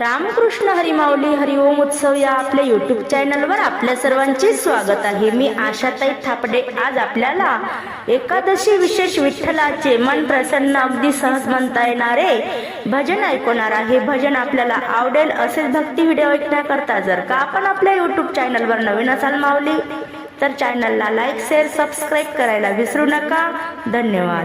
रामकृष्ण हरिमावली हरिओम उत्सव या आपल्या युट्यूब चॅनलवर आपल्या सर्वांचे स्वागत आहे. मी आशाताई थापडे. आज आपल्याला एकादशी विशेष विठ्ठलाचे मन प्रसन्न अगदी सहज म्हणता येणारे भजन ऐकवणार आहे. भजन आपल्याला आवडेल असेच भक्ती व्हिडिओ ऐकण्याकरता जर का आपण आपल्या युट्यूब चॅनलवर नवीन असाल माऊली तर चॅनलला लाईक शेअर सबस्क्राईब करायला विसरू नका. धन्यवाद.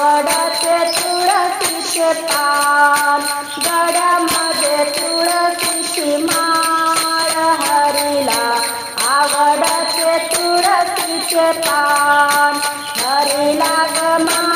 आवडते तुळशीचे पान गळ्यामध्ये तुळशीची माळ हरीला आवडते तुळशीचे पान हरीला गमा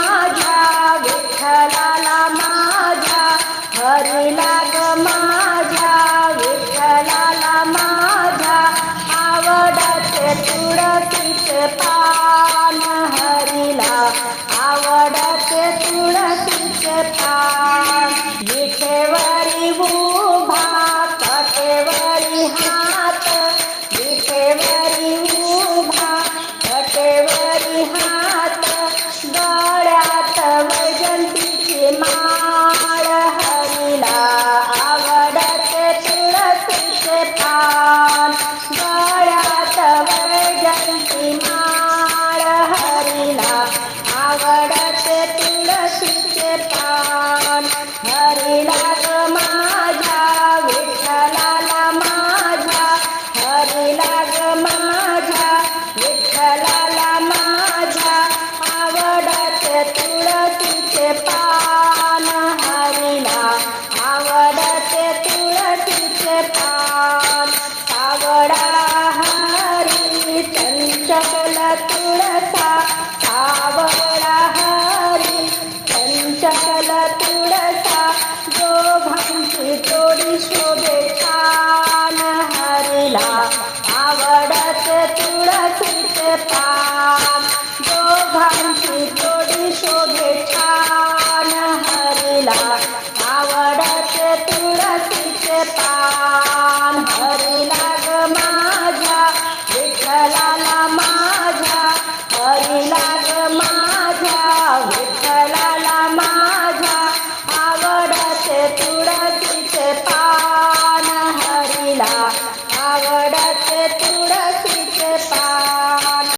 Bye.